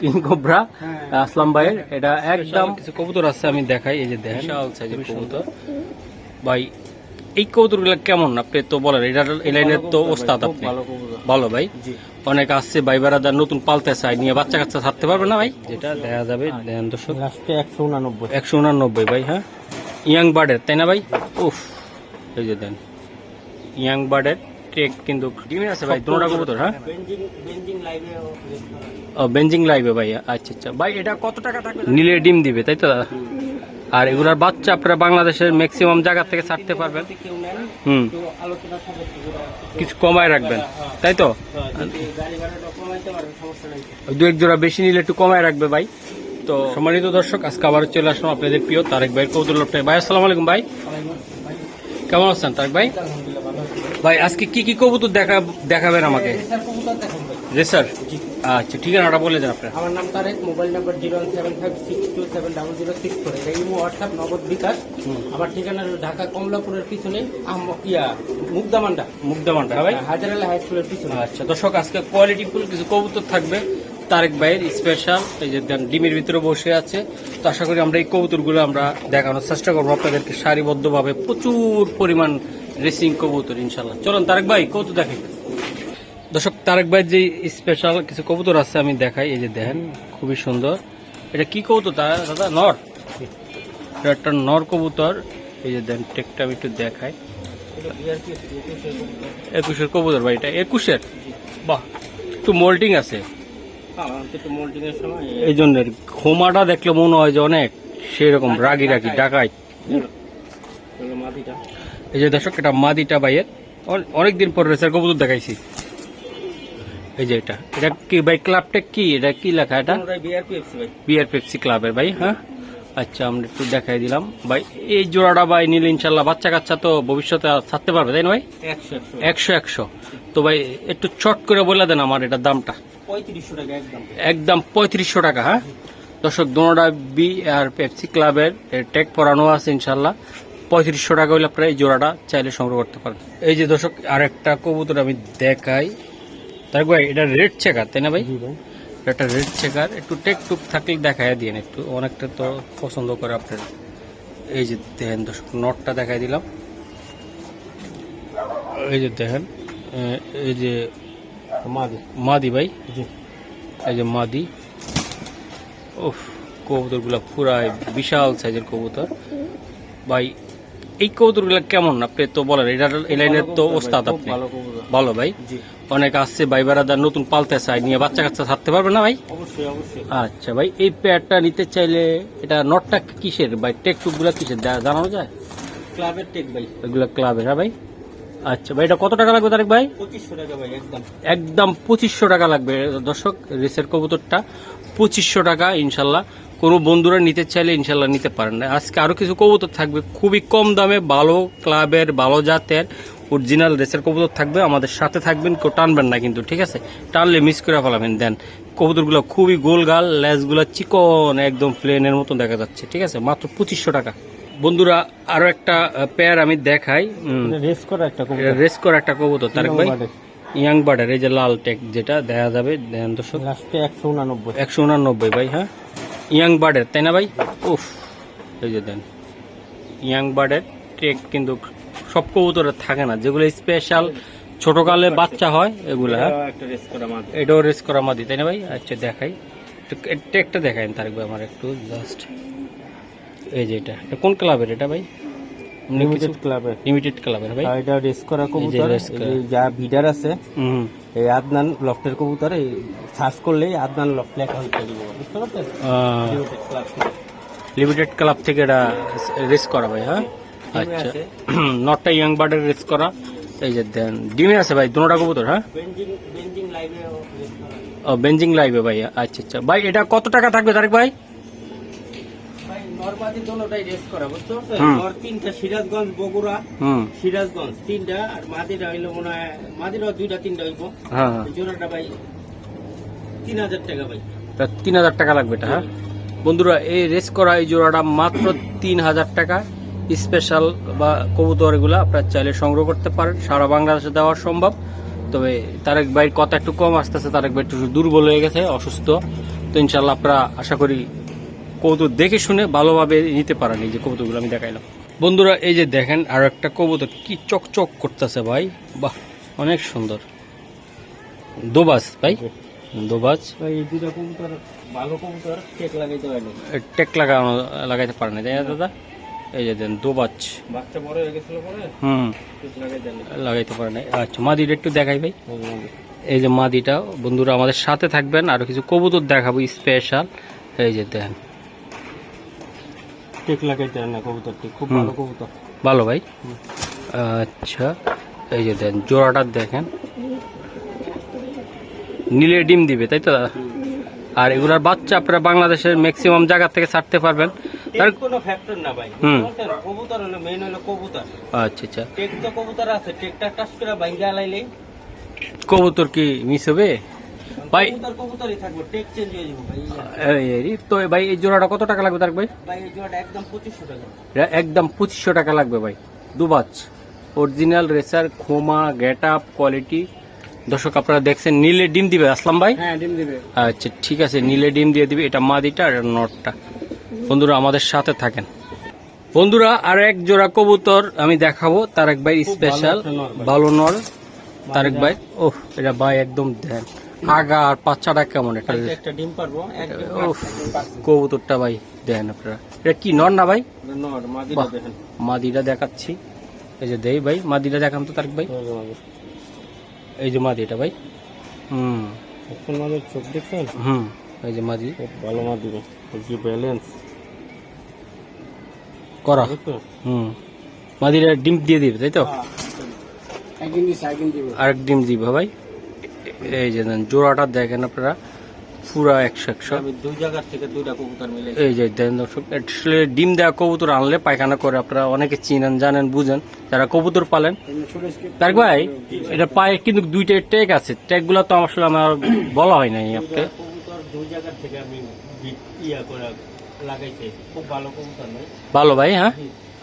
King cobra হ্যাঁ। আসলাম ভাইয়ের। এটা একদম কিছু কবুতর আছে আমি দেখাই এই যে দেখেন। বিশাল সাইজের কবুতর। ভাই এই কবুতরগুলো কেমন আপনি তো বলেন এটা এই লাইনের তো ওস্তাদ আপনি। ভালো ভাই। অনেক আসছে ভাই বেড়াদার নতুন পালতে চাই নিয়ে বাচ্চা কাচ্চা ছাড়তে পারবে না ভাই? যেটা দেখা যাবে দেখেন দর্শক। একশো উনানব্বই। একশো উনানব্বই ভাই হ্যাঁ? ইয়াং বার্ডের তাই না ভাই? উফ এই যে দেন। ইয়াং বার্ডের টেক কিন্তু ডিমে আছে ভাই দুটা কবুতর হ্যাঁ? ও বেঞ্জিং লাইভে ভাই আচ্ছা আচ্ছা। ভাই এটা কত টাকা থাকবে? নিলে ডিম দিবে তাই তো? আর এগুলার বাচ্চা আপনারা বাংলাদেশের ম্যাক্সিমাম জায়গা থেকে ছাড়তে পারবেন। হুম। তো কিছু কমায় রাখবেন তাই তো? হ্যাঁ, কমাইতে পারেন সমস্যা নাই। দু এক জোড়া বেশি নিলে একটু কমায় রাখবে ভাই। তো সম্মানিত দর্শক আজকে আবার চলে আসলাম আপনাদের প্রিয় তারেক ভাই কৌতুল লোকটাই ভাই আসসালামু আলাইকুম ভাই। কেমন আছেন তারেক ভাই? ভাই আজকে কি কি কবুতর দেখা দেখাবেন আমাকে? জি। স্যার আচ্ছা ঠিকানাটা বলে দেন আপনার। আমার নাম Tarek mobile number zero one seven five six two seven double zero six four. এটা ইমো হোয়াটসঅ্যাপ নগদ বিকাশ। আমার ঠিকানা হলো ঢাকা কমলাপুরের পিছনে ইয়া মুগদামান্ডা মুগ্ধামানটা ভাই। হাজার আলী হাই স্কুলের পিছনে। আচ্ছা দর্শক আজকে কোয়ালিটি ফুল কিছু কবুতর থাকবে। তারেক ভাইয়ের স্পেশাল এই যে ডিমের ভিতরে বসে আছে। তো আশা করি আমরা এই কবুতরগুলো আমরা দেখানোর চেষ্টা করব। আপনাদেরকে সারিবদ্ধভাবে প্রচুর পরিমাণ রেসিং কবুতর ইনশাল্লাহ চলুন তারেক ভাই কবুতর দেখেন দর্শক তারেক ভাইয়ের যে স্পেশাল কিছু কবুতর আছে আমি দেখাই। এই যে দেখেন খুবই সুন্দর। এটা কি কবুতর দাদা? নর? এটা একটা নর কবুতর। এই যে দেন টেকটা আমি একটু দেখাই। একুশের কবুতর। ভাই এটা একুশের? বাহ একটু মোল্টিং আছে। এই জন্য খোমাটা দেখলে মনে হয় যে অনেক সেরকম রাগি রাগি ডাকাই। মাটিটা। এই যে দর্শক এটা মাদিটা ভাইয়ের অন- অনেকদিন পর রয়েছে কবুতর দেখাইছি। এই যে এটা। এটা কি ভাই ক্লাবটা কি? এটা কি লেখা এটা? কোনোটাই বিআরপি ভাই। বিআর পেপসি ক্লাবের ভাই হ্যাঁ? আচ্ছা আমরা একটু দেখাই দিলাম। ভাই এই জোড়াটা ভাই নিলে ইনশাল্লাহ বাচ্চা কাচ্চা তো ভবিষ্যতে ছাড়তে পারবে তাই না ভাই? একশো একশো। তো ভাই একটু চট করে বলে দেন আমার এটার দামটা। একদম। একদম পঁয়ত্রিশশো টাকা হ্যাঁ? দর্শক দোনোটা বি আর পেপসি ক্লাবের টেক পরানো আছে ইনশাল্লাহ পঁয়ত্রিশশো টাকা হলে আপনারা এই জোড়াটা চাইলে সংগ্রহ করতে পারেন। এই যে দর্শক আর একটা কবুতর আমি দেখাই। তাই ভাই এটা রেড চেকার তাই না ভাই? এটা রেড চেকার একটু টেক টুক থাকলে দেখাই দিন একটু। অনেকটা তো পছন্দ করে আপনার। এই যে দেখেন দর্শক নটটা দেখাই দিলাম। এই যে দেখেন এই যে মাদি। মাদি ভাই। এই যে মাদি। উফ কবুতরগুলো পুরাই বিশাল সাইজের কবুতর। ভাই এই কবুতরগুলো কেমন? আপনি তো বলেন এটা এই লাইনের তো ওস্তাদ আপনি। ভালো ভাই? অনেক আসছে ভাই বেড়াদার নতুন পালতে চাই নিয়ে বাচ্চা কাচ্চা ছাড়তে পারবে না ভাই? আচ্ছা ভাই এই পেয়ারটা নিতে চাইলে এটা নটটা কিসের ভাই? টেক টুকগুলা কিসের জানানো যায়? ক্লাবের টেক ভাই। এগুলা ক্লাবের হ্যাঁ ভাই? আচ্ছা ভাই এটা কত টাকা লাগবে তারেক ভাই? পঁচিশশো টাকা ভাই একদম। একদম পঁচিশশো টাকা লাগবে। দর্শক রেসের কবুতরটা পঁচিশশো টাকা ইনশাল্লাহ। কোনো বন্ধুরা নিতে চাইলে ইনশাল্লাহ নিতে পারেন না। আজকে আরও কিছু কবুতর থাকবে খুবই কম দামে ভালো ক্লাবের ভালো জাতের অরিজিনাল রেসের কবুতর থাকবে। আমাদের সাথে থাকবেন কেউ টানবেন না কিন্তু ঠিক আছে? টানলে মিস করে ফেলাবেন দেন কবুতরগুলো খুবই গোলগাল লেজগুলো চিকন একদম প্লেনের মতো দেখা যাচ্ছে ঠিক আছে? মাত্র পঁচিশশো টাকা। বন্ধুরা আরও একটা পেয়ার আমি দেখাই রেস করা একটা কবুতর। রেস করা একটা কবুতর তারেক ভাই। ইয়াং বার্ডার এই যে লাল টেক যেটা দেখা যাবে দর্শক। একশো উনানব্বই। একশো উনানব্বই ভাই হ্যাঁ? ইয়াং বার্ডের তাই না ভাই? উফ এই যে দেন। ইয়াং বার্ডের ট্রেক কিন্তু সব কবুতরের থাকে না। যেগুলো স্পেশাল ছোটকালে বাচ্চা হয় এগুলো হ্যাঁ? এটাও রেস করা মাদি। তাই না ভাই? আচ্ছা দেখাই। ট্রেকটা দেখাই তারেক ভাই আমার একটু জাস্ট এই যে এটা। কোন ক্লাবের এটা ভাই? লিমিটেড ক্লাবের। লিমিটেড ক্লাবের ভাই। এটা রেস করা কবুতর। যা ভিডার আছে হুম। এই আদনান লফটের কবুতর এই সার্চ করলেই আদনান লফট লেখা হইতে বুঝতে পারছেন? লিমিটেড ক্লাব থেকে। এটা রেস করা ভাই হ্যাঁ? আচ্ছা। নটটা ইয়াং বার্ডের রেস করা। এই যে দেন ডিমে আছে ভাই দুটা কবুতর হ্যাঁ? বেঞ্জিং বেঞ্জিং লাইভে ও বেঞ্জিং লাইভে ভাই আচ্ছা আচ্ছা। ভাই এটা কত টাকা থাকবে তারেক ভাই? রেস করা বুঝতে পারছেন? হুম। নর তিনটা সিরাজগঞ্জ বগুড়া সিরাজগঞ্জ তিনটা আর মাদিরা হইল মনে হয় মাদিরা দুইটা তিনটা হইব। হ্যাঁ হ্যাঁ। জোড়াটা ভাই তিন হাজার টাকা ভাই। তিন হাজার টাকা লাগবে এটা হ্যাঁ? বন্ধুরা এই রেস করা এই জোড়াটা মাত্র তিন হাজার টাকা। স্পেশাল বা কবুতর এগুলো আপনারা চাইলে সংগ্রহ করতে পারেন। সারা বাংলাদেশে দেওয়া সম্ভব। তবে তারেক ভাইয়ের কথা একটু কম আসতেছে তারেক ভাই একটু দুর্বল হয়ে গেছে অসুস্থ। তো ইনশাল্লাহ আপনারা আশা করি কবুতর দেখে শুনে ভালোভাবে নিতে পারেন এই যে কবুতরগুলো আমি দেখাইলাম। বন্ধুরা এই যে দেখেন আর একটা কবুতর কি চকচক করতেছে ভাই। বাহ অনেক সুন্দর। দোবাজ ভাই। দোবাজ। ভাই এই দুটা কবুতর ভালো কবুতর কেক লাগাইতে পারেনি টেক লাগানো লাগাইতে পারে না। তাই না দাদা এই যে দেন দোবাজ। বাচ্চা বড় হয়ে গেছিল পরে হুম। লাগাইতে পারে না। আচ্ছা মাদিটা একটু দেখাই ভাই। এই যে মাদিটা বন্ধুরা আমাদের সাথে থাকবেন। আর কিছু কবুতর দেখাবো স্পেশাল এই যে দেন কেক লাগাইতে না কবুতরটি? খুব ভালো কবুতর। ভালো ভাই। আচ্ছা এই যে দেন জোড়াটা দেখেন। নীলে ডিম দিবে তাই তো? দাদা? আর এগুলার বাচ্চা আপনারা বাংলাদেশের ম্যাক্সিমাম জায়গা থেকে ছাড়তে পারবেন। তার কোনো ফ্যাক্টর না ভাই। হুম। কবুতর হলো মেইন হলো কবুতর। আচ্ছা আচ্ছা। টেক তো কবুতর আছে টেকটা টাচ করে ভাঙ্গা লাইলেই কবুতর কি মিস হবে? ভাই তো ভাই এই জোড়াটা কত টাকা লাগবে তার ভাই? একদম পঁচিশশো টাকা। লাগবে ভাই দুবাচ অরিজিনাল রেসার খোমা গেট আপ কোয়ালিটি দর্শক আপনারা দেখছেন নীলে ডিম দিবে আসলাম ভাই? হ্যাঁ ডিম দিবে। আচ্ছা ঠিক আছে নীলে ডিম দিয়ে দিবে এটা মাদিটা আর নটটা। বন্ধুরা আমাদের সাথে থাকেন। বন্ধুরা আর এক জোড়া কবুতর আমি দেখাবো তারেক ভাই স্পেশাল। ভালো নর তারেক ভাই। ওহ এটা ভাই একদম দেন আগা আর বাচ্চাটা কেমন এটা? একটা ডিম পারব কবুতরটা ভাই দেন আপনারা। এটা কি নর না ভাই? মাদিটা দেখেন। মাদিটা দেখাচ্ছি। এই যে দেই ভাই মাদিটা দেখান তো তারেক ভাই। এই যে মাদিটা ভাই। হুম। চোখ দেখছেন? হুম এই যে মাদি। ভালো মাদি ব্যালেন্স করা। হুম। মাদিরা ডিম দিয়ে দিবে তাই তো? দিব। আরেক ডিম দিবে ভাই। এই যে দেন জোড়াটা দেখেন আপনারা পুরা একশো একশো। দুই জায়গার থেকে দুইটা কবুতর মিলে এই যে দেন দর্শক আসলে ডিম দেওয়া কবুতর আনলে পায়খানা করে আপনারা অনেকে চিনেন জানেন বুঝেন। যারা কবুতর পালেন তার ভাই এটা পায়ে কিন্তু দুইটা ট্যাগ আছে। ট্যাগগুলো তো আসলে আমার বলা হয় নাই আপনাকে কবুতর দুই জায়গার থেকে আমি ইয়া করে লাগাইছি। খুব ভালো কবুতর ভালো ভাই হ্যাঁ?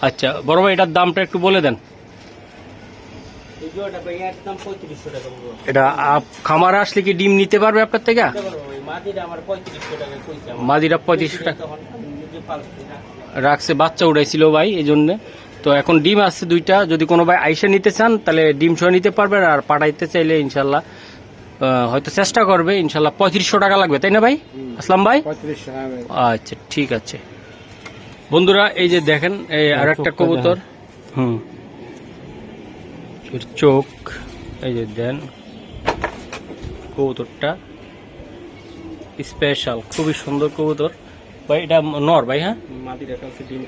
আচ্ছা বড় ভাই এটার দামটা একটু বলে দেন এই জোড়াটা ভাই একদম পঁয়ত্রিশশো টাকা পড়ব এটা খামারে আসলে কি ডিম নিতে পারবে আপনার থেকে? পারব। মাদিরা পঁয়ত্রিশশো টাকা রাখছে বাচ্চা উড়াইছিল ভাই এই জন্য তো এখন ডিম আছে দুইটা যদি কোনো ভাই আইসা নিতে চান তাহলে ডিম সহ নিতে পারবেন আর পাঠাইতে চাইলে ইনশাল্লাহ হয়তো চেষ্টা করবে ইনশাল্লাহ পঁয়ত্রিশশো টাকা লাগবে তাই না ভাই? আসলাম ভাই? আচ্ছা ঠিক আছে। বন্ধুরা এই যে দেখেন এই আর একটা চোখটা কবুতর। হুম। এর চোখ এই যে দেন কবুতরটা। স্পেশাল খুবই সুন্দর কবুতর। ভাই এটা নর ভাই হ্যাঁ? ডিম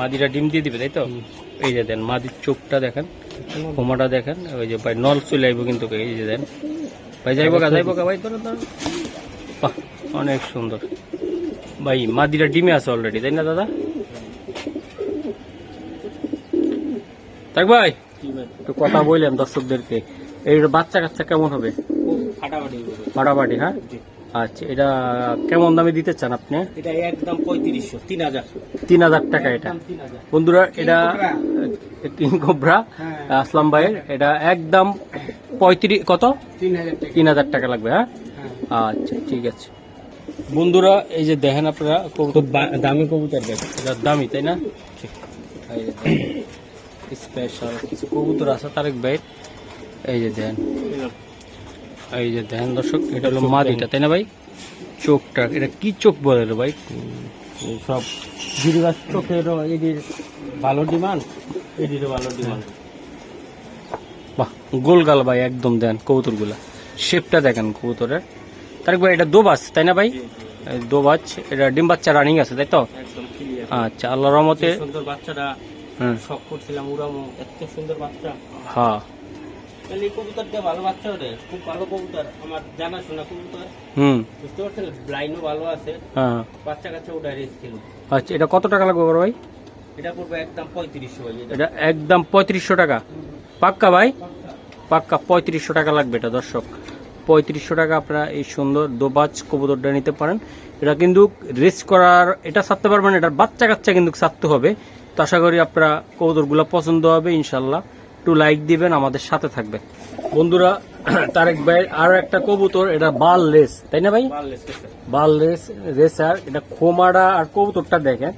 মাদিরা ডিম দিয়ে দিবে তাই তো? এই যে দেন মাদির চোখটা দেখেন কোমাটা দেখেন ওই যে ভাই নল চলে আইব কিন্তু এই যে দেন। ভাই যাইব গা যাইব গা ভাই বাহ অনেক সুন্দর। ভাই মাদিরা ডিমে আছে অলরেডি তাই না দাদা? তাক ভাই কি ভাই। একটু কথা বললাম দর্শকদেরকে। এই বাচ্চা কাচ্চা কেমন হবে? ফাটাফাটি হ্যাঁ? আচ্ছা এটা কেমন দামে দিতে চান আপনি? এটা একদম পঁয়ত্রিশশো তিন হাজার। তিন হাজার টাকা এটা। তিন বন্ধুরা এটা। কিং কোবরা হ্যাঁ। আসলাম ভাইয়ের। এটা একদম পঁয়ত্রিশ কত? তিন হাজার টাকা। তিন লাগবে হ্যাঁ? হ্যাঁ। আচ্ছা ঠিক আছে। বন্ধুরা এই যে দেখেন আপনারা কবুতর দামি কবুতর দেখ এটা দামি তাই না? স্পেশাল কিছু কবুতর আছে তারেক ভাইয়ের এই যে দেন। এই যে দেন দর্শক এটা হলো মাদিটা তাই না ভাই? চোখটা এটা কি চোখ বলে রে ভাই? সব গিরিবাস চোখেরও এটির ভালো ডিমান্ড এটিরও ভালো ডিমান্ড। বাহ গোলগাল ভাই একদম দেন কবুতরগুলা। শেপটা দেখেন কবুতরের। তারেক ভাই এটা দোবাজ তাই না ভাই? দোবাজ এটা ডিম বাচ্চা রানিং আছে তাই তো? আচ্ছা আল্লাহ রহমতে সুন্দর বাচ্চাটা শখ করছিলাম উড়ামো এত সুন্দর বাচ্চা। হ্যাঁ। তাহলে এই কবুতরটা ভালো বাচ্চা ওরে খুব ভালো কবুতর আমার জানাশোনা কবুতর। হুম। বুঝতে পারছেন? ব্লাইনও ভালো আছে। হ্যাঁ। বাচ্চা কাচ্চা ওটা রেস ছিল। আচ্ছা এটা কত টাকা লাগবে বড় ভাই? এটা পড়বে একদম পঁয়ত্রিশশো ভাই এটা। এটা একদম পঁয়ত্রিশশো টাকা। পাক্কা ভাই? পাক্কা পঁয়ত্রিশশো টাকা লাগবে এটা দর্শক। পঁয়ত্রিশশো টাকা আপনারা এই সুন্দর দোবাজ কবুতরটা নিতে পারেন। এটা কিন্তু রেস করার এটা ছাড়তে পারবেন এটার বাচ্চা কাচ্চা কিন্তু ছাড়তে হবে। তো আশা করি আপনারা কবুতরগুলো পছন্দ হবে ইনশাল্লাহ একটু লাইক দিবেন আমাদের সাথে থাকবেন। বন্ধুরা তারেক ভাই আরও একটা কবুতর এটা বাল লেস তাই না ভাই? বাল রেস রেসার এটা খোমাটা আর কবুতরটা দেখেন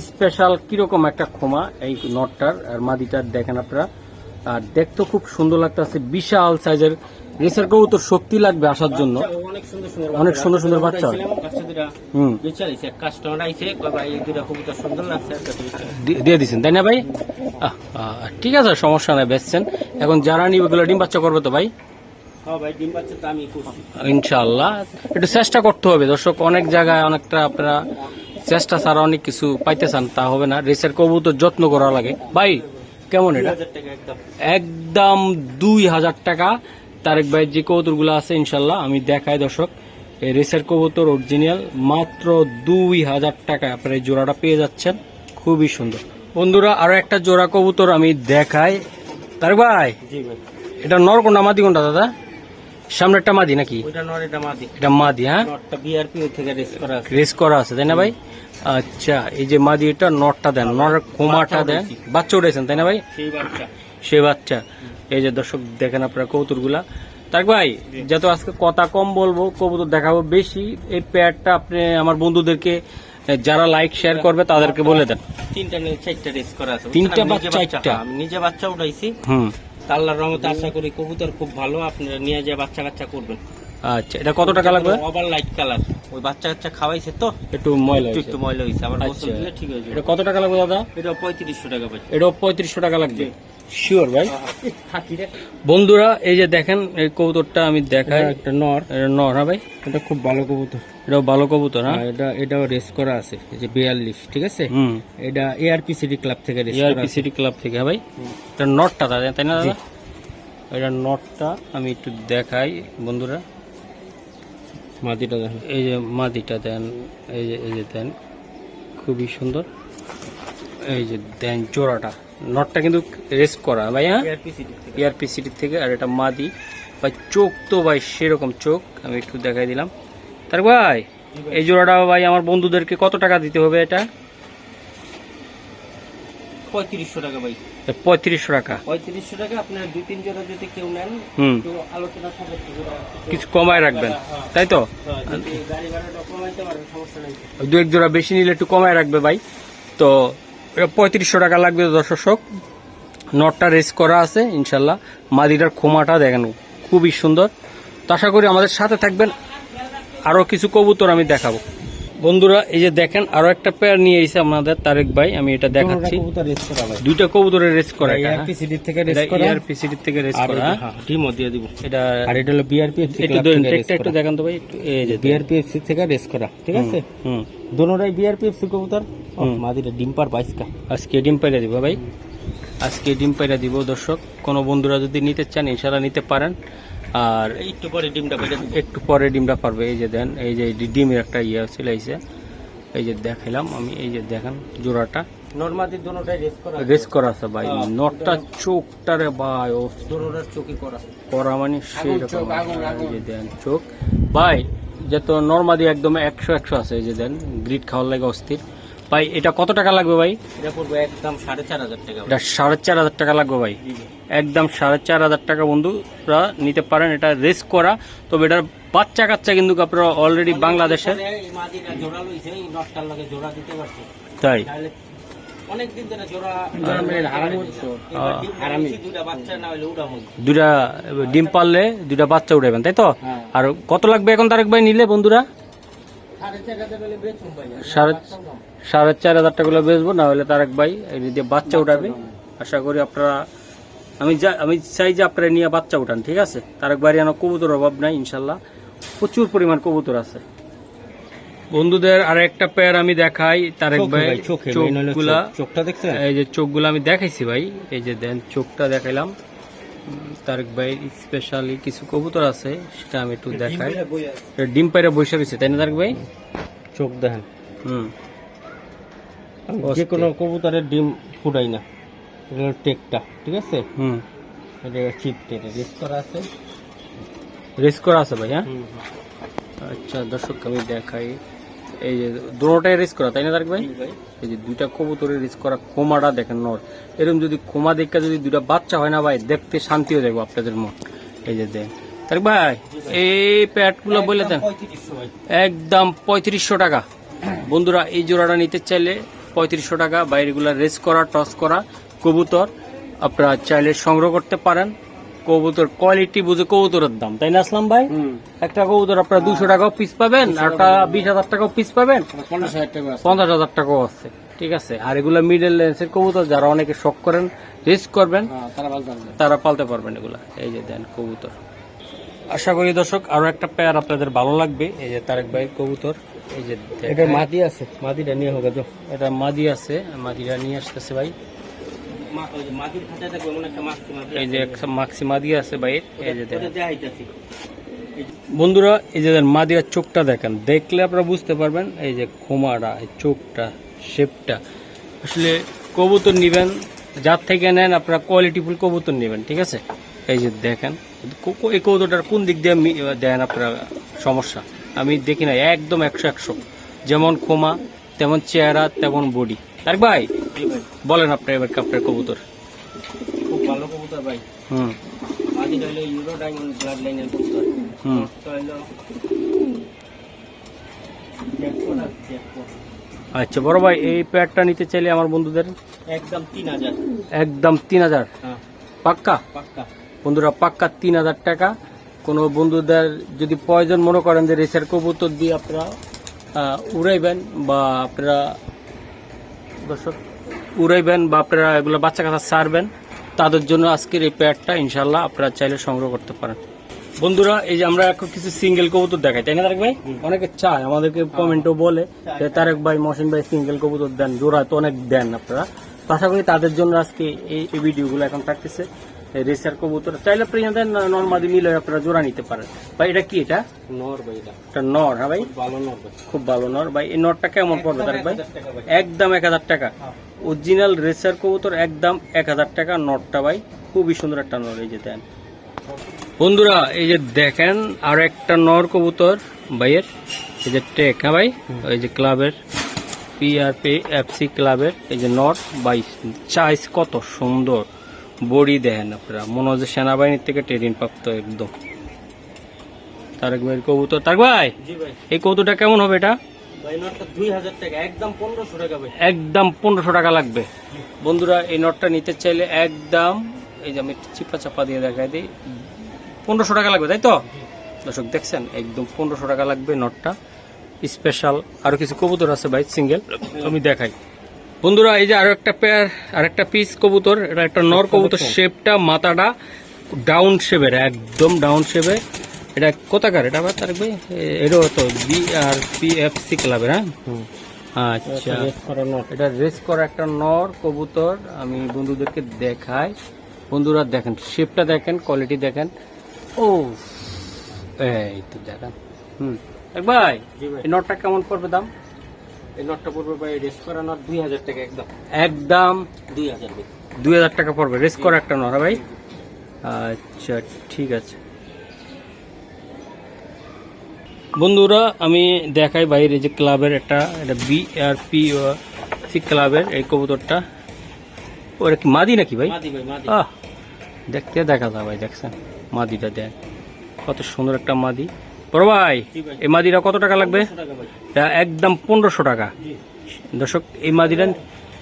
স্পেশাল কীরকম একটা খোমা এই নটটার আর মাদিটার দেখেন আপনারা। আর দেখতে খুব সুন্দর লাগতেছে বিশাল সাইজের রেসার কবুতর শক্তি লাগবে আসার জন্য। অনেক সুন্দর সুন্দর অনেক সুন্দর সুন্দর বাচ্চা। হুম। কাস্টমার আইছে ভাই এই কবুতর সুন্দর লাগছে একটা বেচে আইছে। দি- দিয়ে দিচ্ছেন তাই না ভাই? ঠিক আছে সমস্যা নাই বেচছেন। এখন যারা নিবে এগুলো ডিম বাচ্চা করবে তো ভাই? হ্যাঁ ইনশাআল্লাহ। একটু চেষ্টা করতে হবে দর্শক অনেক জায়গায় অনেকটা আপনারা চেষ্টা ছাড়া অনেক কিছু পাইতে চান তা হবে না। রেসের কবুতর যত্ন করা লাগে। ভাই কেমন এটা? একদম দুই হাজার টাকা। তারেক ভাইয়ের যে কবুতরগুলো আছে ইনশাল্লাহ আমি দেখাই দর্শক। এই রেসের কবুতর অরিজিনাল মাত্র দুই হাজার টাকা আপনারা এই জোড়াটা পেয়ে যাচ্ছেন। খুবই সুন্দর। বন্ধুরা আরও একটা জোড়া কবুতর আমি দেখাই। তারেক ভাই? এটা নর কোনটা মাদি কোনটা দাদা? সামনেরটা মাদি নাকি? এটা মাদি। হ্যাঁ? রেস করা আছে। তাই না ভাই? আচ্ছা এই যে মাদি এটা নটটা দেন নরের কোমাটা দেন। বাচ্চা উঠেছেন তাই না ভাই? সেই সে বাচ্চা। এই যে দর্শক দেখেন আপনারা কৌতুরগুলা তাক ভাই যত আজকে কথা কম বলব কবুতর দেখাবো বেশি। এই প্যাডটা আপনি আমার বন্ধুদেরকে যারা লাইক শেয়ার করবে তাদেরকে বলে দেন। তিনটা চারটা রেস করা আছে। তিনটা বা বাচ্চা- চারটা? আমি নিজে বাচ্চা উঠাইছি। হুম। আল্লাহর রহমতে আশা করি কবুতর খুব ভালো আপনারা নিয়ে যে বাচ্চা কাচ্চা করবেন। আচ্ছা এটা কত টাকা লাগবে? ওভার লাইট কালার ওই বাচ্চা কাচ্চা খাওয়াইছে তো? একটু ময়লা একটু হয়েছে। একটু ময়লা হয়েছে। আবার গোসল আচ্ছা দিলে ঠিক হয়ে যাবে। এটা কত টাকা লাগবে দাদা? এটা পঁয়ত্রিশশো টাকা ভাই। এটাও পঁয়ত্রিশশো টাকা লাগবে? শিওর ভাই। বন্ধুরা এই যে দেখেন এই কবুতরটা আমি দেখাই। একটা নর। এটা নর হ্যাঁ ভাই? এটা খুব ভালো কবুতর। এটাও ভালো কবুতর হ্যাঁ? এটা এটাও রেস করা আছে। এই যে বিয়াল্লিশ ঠিক আছে? হুম। এটা এআরপি সিটি ক্লাব থেকে রেস করা এআরপি সিটি ক্লাব থেকে হ্যাঁ ভাই? এটা নটটা দাদা তাই না দাদা? এটা নটটা আমি একটু দেখাই বন্ধুরা। মাদিটা দেখেন। এই যে মাদিটা দেন এই যে এই যে দেন খুবই সুন্দর। এই যে দেন জোড়াটা। নটটা কিন্তু রেস করা ভাই হ্যাঁ ইয়ারপি সিটি থেকে সিটি থেকে আর এটা মাদি। ভাই চোখ তো ভাই সেরকম চোখ আমি একটু দেখাই দিলাম। তার ভাই এই জোড়াটা ভাই আমার বন্ধুদেরকে কত টাকা দিতে হবে এটা? পঁয়ত্রিশশো টাকা ভাই। পঁয়ত্রিশশো টাকা। পঁয়ত্রিশশো টাকা আপনার দুই তিন জোড়া যদি কেউ নেন হুম। আলোচনা করে কিছু কমায় রাখবেন। তাই তো? ভাড়াটা কমাইতে পারেন সমস্যা নেই। দু এক জোড়া বেশি নিলে একটু কমায় রাখবে ভাই। তো পঁয়ত্রিশশো টাকা লাগবে দর্শক। নটটা রেস করা আছে ইনশাল্লাহ। মাদিটার খোমাটা দেখেন খুবই সুন্দর। তো আশা করি আমাদের সাথে থাকবেন। আরও কিছু কবুতর আমি দেখাবো। বন্ধুরা এই যে দেখেন আরও একটা পেয়ার নিয়ে এসে আমাদের তারেক ভাই আমি এটা দেখাচ্ছি। করা দুইটা কবুতরের রেস করা এটা থেকে রেস করা। সিটি থেকে রেস করা। হ্যাঁ, ডিমও দিয়ে দিব। এটা আর এটা হলো বিআরপি একটু ধরুন টেকটা একটু দেখান তো ভাই এই যে থেকে রেস করা ঠিক আছে? হুম। দোনোটাই বিআরপিএফসি কবুতর? হুম। মাদিটা ডিম পার বাইশকা। আজকে ডিম পাইরা দিব ভাই। আজকে ডিম পাইরা দিব দর্শক। কোনো বন্ধুরা যদি নিতে চান ইনশাল্লাহ নিতে পারেন। আর একটু পরে ডিমটা একটু পরে ডিমটা পারবে এই যে দেন এই যে ডিমের একটা ইয়ে চলে আইছে এই যে দেখাইলাম আমি এই যে দেখেন জোড়াটা। নর্মাদি দোনোটাই রেস করা রেস করা আছে ভাই নটটা চোখটারে ভাই ও দোনোটার চোখে করা করা মানে সেই রকম। এই যে দেন চোখ। ভাই যত নর্মাদি একদম একশো একশো আছে এই যে দেন গ্রিড খাওয়ার লাগে অস্থির। ভাই এটা কত টাকা লাগবে ভাই? এটা পড়বে একদম সাড়ে চার হাজার টাকা এটা সাড়ে চার হাজার টাকা লাগবে ভাই। একদম সাড়ে চার হাজার টাকা বন্ধুরা নিতে পারেন এটা রেস করা। তবে এটার বাচ্চা কাচ্চা কিন্তু আপনারা অলরেডি পারছে। তাই? দুটা ডিম পারলে দুটা বাচ্চা উঠাবেন তাই তো? হ্যাঁ। আর কত লাগবে এখন তারেক ভাই নিলে বন্ধুরা? সাড়ে সাড়ে চার হাজার টাকা করে বেচবো না হলে তারেক ভাই দিয়ে বাচ্চা উঠাবে। আশা করি আপনারা আমি যা আমি চাই যে আপনারা নিয়ে বাচ্চা উঠান ঠিক আছে? তারেক ভাই যেন কবুতর অভাব নাই ইনশাল্লাহ। প্রচুর পরিমাণ কবুতর আছে। বন্ধুদের আর একটা পেয়ার আমি দেখাই তারেক ভাই চোখগুলা চোখটা দেখছেন? এই যে চোখগুলো আমি দেখাইছি ভাই এই যে দেন চোখটা দেখাইলাম। তারেক ভাই স্পেশালি কিছু কবুতর আছে সেটা আমি একটু দেখাই। ডিম পাইরা বসে রয়েছে তাই না তারেক ভাই? চোখ দেখেন। হুম। যে কোনো কবুতরের ডিম ফুটাই না। এটা হলো টেকটা ঠিক আছে? হুম। এটা চিপ টেক রেস করা আছে। রেস করা আছে ভাই হ্যাঁ? আচ্ছা দর্শক আমি দেখাই। এই যে দুটোটাই রেস করা তাই না তারেক ভাই? এই যে দুইটা কবুতরের রেস করা খোমাটা দেখেন নর। এরকম যদি কোমা দেখা যদি দুইটা বাচ্চা হয় না ভাই দেখতে শান্তি হয়ে যাব আপনাদের মন। এই যে দেন তারিক ভাই এই প্যাটগুলো বলে দেন। একদম পঁয়ত্রিশশো টাকা। বন্ধুরা এই জোড়াটা নিতে চাইলে পঁয়ত্রিশশো টাকা বাইরেগুলা রেস করা টস করা কবুতর আপনারা চাইলে সংগ্রহ করতে পারেন। কবুতর কোয়ালিটি বুঝে কবুতরের দাম তাই না আসলাম ভাই? একটা কবুতর আপনারা দুশো টাকাও পিস পাবেন আর একটা বিশ হাজার টাকাও পিস পাবেন। পঞ্চাশ হাজার টাকা আছে। পঞ্চাশ হাজার টাকাও আছে ঠিক আছে? আর এগুলো মিডল লেন্সের কবুতর যারা অনেকে শখ করেন রিস্ক করবেন হ্যাঁ তারা পালতে পারবেন এগুলা। এই যে দেন কবুতর। আশা করি দর্শক আরও একটা পেয়ার আপনাদের ভালো লাগবে এই যে তারেক ভাইয়ের কবুতর। এই যে এটা মাটি আছে মাটিটা নিয়ে হোক এটা মাদি আছে মাদিটা নিয়ে আসতেছে ভাই। এই যে একটা মাক্সি মাদি আছে ভাই এই যে বন্ধুরা এই যে মাদিরার চোখটা দেখেন। দেখলে আপনারা বুঝতে পারবেন এই যে খোমাটা এই চোখটা শেপটা। আসলে কবুতর নেবেন যার থেকে নেন আপনারা কোয়ালিটিফুল কবুতর নেবেন ঠিক আছে? এই যে দেখেন এই কবুতরটার কোন দিক দিয়ে দেন আপনারা সমস্যা? আমি দেখি না একদম একশো একশো। যেমন খোমা তেমন চেহারা তেমন বডি। তার ভাই বলেন আপনার এবার আপনার কবুতর। খুব ভালো কবুতর ভাই। হুম। মাটিটা হলো ইউরো ডায়মন্ড ব্লাড লাইনের কবুতর। হুম। তো হলো জ্যাকপট আর জ্যাকপট। আচ্ছা বড় ভাই এই প্যাডটা নিতে চাইলে আমার বন্ধুদের? একদম তিন হাজার। একদম তিন হাজার। হ্যাঁ। পাক্কা? পাক্কা। বন্ধুরা পাক্কা তিন হাজার টাকা। কোনো বন্ধুদের যদি প্রয়োজন মনে করেন যে রেসের কবুতর দিয়ে আপনারা উড়াইবেন বা আপনারা দর্শক উড়াইবেন বা আপনারা এগুলো বাচ্চা কাচ্চা ছাড়বেন তাদের জন্য আজকের এই প্যাডটা ইনশাল্লাহ আপনারা চাইলে সংগ্রহ করতে পারেন। বন্ধুরা এই যে আমরা এখন কিছু সিঙ্গেল কবুতর দেখাই তাই না তারেক ভাই? অনেকে চায় আমাদেরকে কমেন্টও বলে যে তারেক ভাই মহসিন ভাই সিঙ্গেল কবুতর দেন জোড়া তো অনেক দেন আপনারা। আশা করি তাদের জন্য আজকে এই এই ভিডিওগুলো এখন থাকতেছে। রেসার কবুতর চাইলে আপনারা নর্মাদি মিলে আপনারা জোড়া নিতে পারেন। ভাই এটা কি এটা? নর ভাই এটা। এটা নর হ্যাঁ ভাই? ভালো নর খুব ভালো নর ভাই। এই নরটা কেমন পড়বে তারেক ভাই। একদম এক হাজার টাকা। হ্যাঁ। অরিজিনাল রেসার কবুতর একদম এক হাজার টাকা নটটা ভাই। খুবই সুন্দর একটা নর এই যে দেন। বন্ধুরা এই যে দেখেন আর একটা নর কবুতর ভাইয়ের। এই যে টেক হ্যাঁ ভাই? এই যে ক্লাবের পিআরপি এফসি ক্লাবের এই যে নর বাইশ চাইস কত সুন্দর। বডি দেখেন আপনারা। মনে হচ্ছে সেনাবাহিনীর থেকে ট্রেনিং প্রাপ্ত একদম। তারেক ভাইয়ের কবুতর। তারেক ভাই জি ভাই। এই কবুতরটা কেমন হবে এটা? একদম পনেরোশো টাকা একদম পনেরোশো টাকা লাগবে। বন্ধুরা এই নটটা নিতে চাইলে একদম এই যে আমি চিপা চাপা দিয়ে দেখাই দিই পনেরোশো টাকা লাগবে তাই তো? দর্শক দেখছেন? একদম পনেরোশো টাকা লাগবে নটটা। স্পেশাল আরও কিছু কবুতর আছে ভাই সিঙ্গেল। আমি দেখাই। বন্ধুরা এই যে আরও একটা পেয়ার আর একটা পিস কবুতর এটা একটা নর কবুতর শেপটা মাথাটা ডাউন শেপের একদম ডাউন শেপে এটা কোথাকার? এটা আবার তার ভাই এটাও তো B R P F C ক্লাবের হ্যাঁ? আচ্ছা। এটা রেস করা একটা নর কবুতর আমি বন্ধুদেরকে দেখাই। বন্ধুরা দেখেন শেপটা দেখেন কোয়ালিটি দেখেন। ও এই তো দেখেন। হুম। এক ভাই নটটা কেমন পড়বে দাম? এই নটটা পড়বে ভাই রেস করা নট দুই হাজার টাকা একদম। একদম দুই হাজার দুই হাজার টাকা পড়বে। রেস করা একটা নর হ্যাঁ ভাই আচ্ছা ঠিক আছে। বন্ধুরা আমি দেখাই বাইরে যে ক্লাবের একটা এটা বি আর পি সি ক্লাবের এই কবুতরটা। ওটা কি মাদি নাকি ভাই? আহ দেখতে দেখা যায় ভাই দেখছেন? মাদিটা দেন কত সুন্দর একটা মাদি। বড় ভাই। এই মাদিটা কত টাকা লাগবে? 1500 টাকা ভাই। এটা একদম পনেরোশো টাকা। দর্শক এই মাদিটা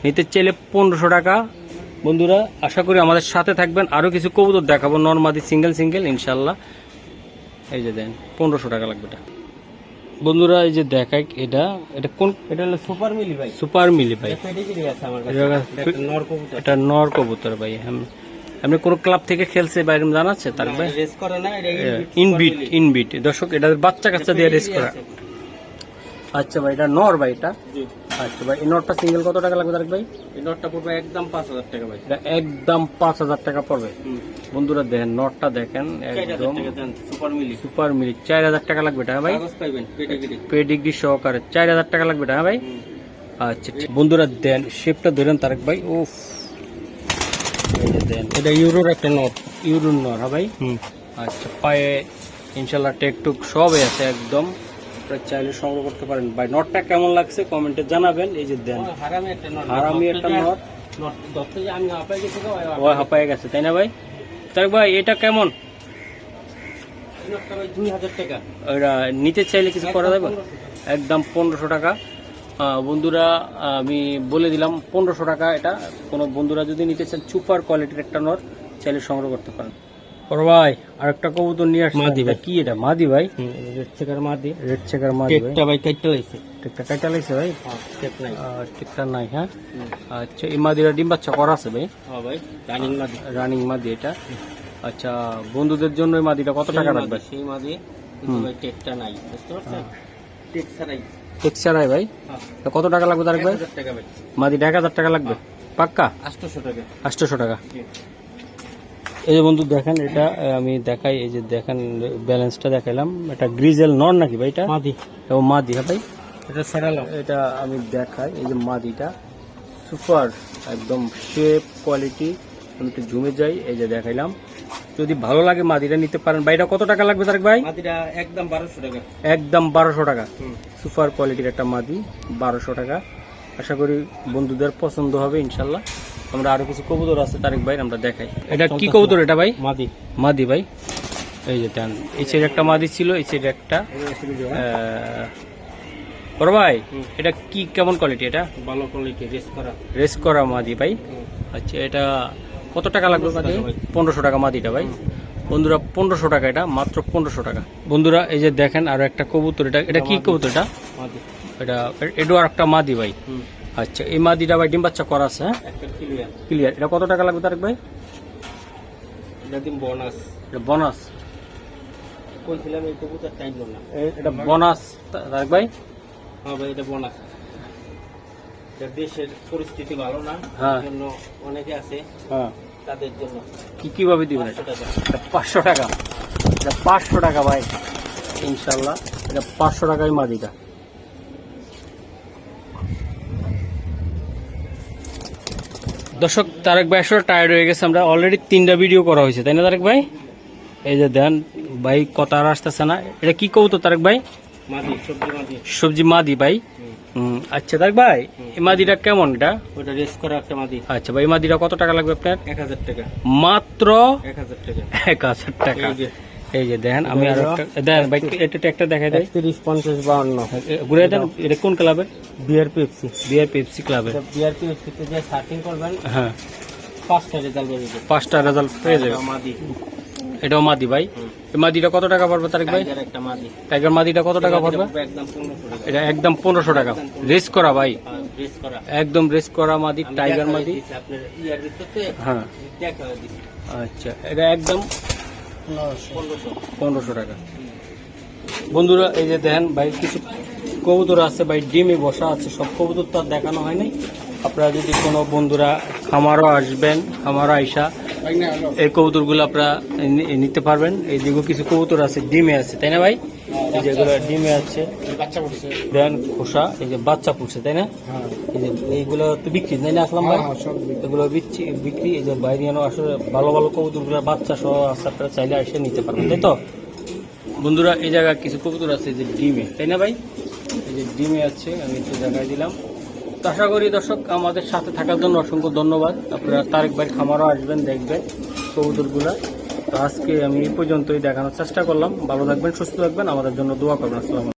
নিতে চাইলে পনেরোশো টাকা। বন্ধুরা আশা করি আমাদের সাথে থাকবেন। আরও কিছু কবুতর দেখাবো নর্মাদি সিঙ্গেল সিঙ্গেল ইনশাল্লাহ। এই যে দেন পনেরোশো টাকা লাগবে এটা। বন্ধুরা এই যে দেখাই এটা এটা কোন এটা হলো সুপার মিলি ভাই। সুপার মিলি ভাই। এটা নর কবুতর। ভাই এম- আপনি কোন ক্লাব থেকে খেলছে বাইরে জানাচ্ছে তার ভাই রেস করে না ইনবিট ইনবিট দর্শক এটা বাচ্চা কাচ্চা দিয়ে রেস করা। আচ্ছা ভাই এটা নর ভাই এটা? আচ্ছা ভাই এই নটটা সিঙ্গেল কত টাকা লাগবে তারেক ভাই? এই নটটা পড়বে একদম পাঁচ হাজার টাকা ভাই। এটা একদম পাঁচ হাজার টাকা পড়বে। বন্ধুরা দেখেন নটটা দেখেন একদম সুপার মিলি সুপার মিলি চার হাজার টাকা লাগবে এটা হ্যাঁ ভাই? পেডিগ্রি সহকারে। চার হাজার টাকা লাগবে এটা হ্যাঁ ভাই? আচ্ছা বন্ধুরা দেন শেপটা ধরেন তারেক ভাই। ও এটা ইউরোর একটা নট হ্যাঁ ভাই? আচ্ছা পায়ে ইনশাল্লাহ টেকটুক সবই আছে একদম। আপনারা চাইলে সংগ্রহ করতে পারেন। ভাই নটটা কেমন লাগছে কমেন্টে জানাবেন। এই যে দেন। হারামি একটা নট গেছি তো ও হাঁপায় গেছে তাই না ভাই? ভাই এটা কেমন? নিতে চাইলে কিছু করা যাবে? একদম পনেরোশো টাকা। বন্ধুরা আমি বলে দিলাম পনেরোশো টাকা এটা। কোনো বন্ধুরা যদি নিতে চান সুপার কোয়ালিটির একটা নর চাইলে সংগ্রহ করতে পারেন। বড় ভাই আরেকটা কবুতর নিয়ে আসছে মাদি ভাই। কি এটা? মাদি ভাই? রেড চেকার মাদি। রেড চেকার মাদি টেকটা ভাই কাটতে লাইছে টিকটা কাটা লাগছে ভাই? হ্যাঁ টেক নাই। আহ, নাই হ্যাঁ? আচ্ছা এই মাদিরা ডিম বাচ্চা করা আছে ভাই? হ্যাঁ ভাই রানিং মাদি। রানিং মাদি এটা। আচ্ছা বন্ধুদের জন্য এই মাদিটা কত টাকা রাখবে সেই মাদি কিন্তু ভাই টেকটা নাই বুঝতে পারছেন? টেক ছাড়াই। এক্সট্রাই ভাই। হ্যাঁ। তো কত টাকা লাগবে তারেক ভাই 1000 টাকা এক হাজার টাকা লাগবে? পাক্কা? 800 টাকা। আটশোশো টাকা। এই যে বন্ধু দেখেন এটা আমি দেখাই এই যে দেখেন ব্যালেন্সটা দেখাইলাম। এটা গ্রিজেল নন নাকি ভাই এটা? মাদি। ও মাদি হ্যাঁ ভাই। এটা এটা আমি দেখাই এই যে মাদিটা। সুপার একদম শেপ কোয়ালিটি আমি একটু জুমে যাই এই যে দেখাইলাম। যদি ভালো লাগে মাদিটা নিতে পারেন। ভাই এটা কত টাকা লাগবে তারেক ভাই? মাদিটা একদম 1200 টাকা। একদম বারোশো টাকা। সুপার কোয়ালিটির একটা মাদি বারোশো টাকা। আশা করি বন্ধুদের পছন্দ হবে ইনশাল্লাহ। আমরা আরও কিছু কবুতর আছে তারেক ভাই আমরা দেখাই। এটা কি কবুতর এটা ভাই? মাদি। মাদি ভাই। এই যে দেন এই সাইড একটা মাদি ছিল এই সাইড একটা। বড় ভাই এটা কি কেমন কোয়ালিটি এটা? ভালো কোয়ালিটি রেস করা। রেস করা মাদি ভাই। আচ্ছা এটা কত টাকা লাগবে 1500 ভাই। পনেরোশো টাকা মাদিটা ভাই। বন্ধুরা পনেরোশো টাকা এটা মাত্র পনেরোশো টাকা। বন্ধুরা এই যে দেখেন আর একটা কবুতর এটা এটা কি মাদি। কবুতর এটা? মাদি। এটা এডো আর একটা মাদি ভাই। আচ্ছা এই মাদিটা ভাই ডিম বাচ্চা করা আছে হ্যাঁ? ক্লিয়ার। এটা কত টাকা লাগবে তারেক ভাই? বোনাস এটা বোনাস কইছিলাম এই কবুতর টাইম না। এটা বোনাস তারেক ভাই? হ্যাঁ ভাই এটা বোনাস এটা দেশের পরিস্থিতি ভালো না হ্যাঁ। জন্য অনেকে আছে। হ্যাঁ। তাদের জন্য। কি কীভাবে দিবেন এটা? 500 টাকা। এটা পাঁচশো টাকা। এটা পাঁচশো টাকা ভাই। ইনশাল্লাহ এটা পাঁচশো টাকাই মাদিটা। দর্শক তারেক ভাই আসলে টায়ার্ড হয়ে গেছে। আমরা অলরেডি তিনটা ভিডিও করা হয়েছে তাই না তারেক ভাই? এই যে দেন ভাই কত আর আসতেছে না। এটা কি কবুতর তারেক ভাই? সবজি মাদি। সবজি ভাই। আচ্ছা তারেক ভাই এই মাদিটা কেমন এটা? ওটা রেস করা একটা মাদি। আচ্ছা ভাই মাদিটা কত টাকা লাগবে আপনার? এক হাজার টাকা। মাত্র এক হাজার টাকা। এক হাজার টাকা। এই যে। দেখেন আমি আর একটা দেন ভাই এটা একটা দেখাই দেয় একত্রিশ পঞ্চাশ বাউন্ন। ঘুরে দেন এটা কোন ক্লাবের? বিয়ার পেপসি বিআর পেপসি ক্লাবের। বিয়ার পেপসিতে যে সার্চিং করবেন হ্যাঁ। পাঁচটা রেজাল্ট পাঁচটা রেজাল্ট পেয়ে যাবে। মাদি। এটাও মাদি ভাই। মাদিটা কত টাকা পড়বে তারেক ভাই? টাইগার একটা মাদি। টাইগার মাদিটা কত টাকা পড়বে? একদম পনেরোশো টাকা। এটা একদম পনেরোশো টাকা। রেস করা ভাই। একদম রেস করা মাদি টাইগার মাদি। হ্যাঁ। আচ্ছা এটা একদম পনেরোশো। পনেরোশো। টাকা। বন্ধুরা এই যে দেখেন ভাই কিছু কবুতর আছে ভাই ডিমে বসা আছে সব কবুতর তো আর দেখানো হয়নি। আপনারা যদি কোনো বন্ধুরা খামারও আসবেন খামারও আইসা এই কবুতরগুলো আপনারা নিতে পারবেন। এই যেগুলো কিছু কবুতর আছে ডিমে আছে তাই না ভাই? এই যেগুলো ডিমে আছে। দেন খোসা এই যে বাচ্চা পুষছে তাই না? হ্যাঁ। এই যে এইগুলো তো বিক্রি তাই না আসলাম ভাই? এগুলো বিক্রি বিক্রি এই যে বাইরে আসলে ভালো ভালো কবুতরগুলোর বাচ্চা সহ আছে আপনারা চাইলে এসে নিতে পারবেন তাই তো? বন্ধুরা এই জায়গায় কিছু কবুতর আছে যে ডিমে তাই না ভাই? এই যে ডিমে আছে আমি একটু দেখাই দিলাম। আশা করি দর্শক, আমাদের সাথে থাকার জন্য অসংখ্য ধন্যবাদ। আপনারা তারেক ভাই খামারও আসবেন, দেখবেন কবুতরগুলা। তো আজকে আমি এই পর্যন্তই দেখানোর চেষ্টা করলাম। ভালো থাকবেন, সুস্থ থাকবেন। আমাদের জন্য দোয়া করবেন। আসসালাম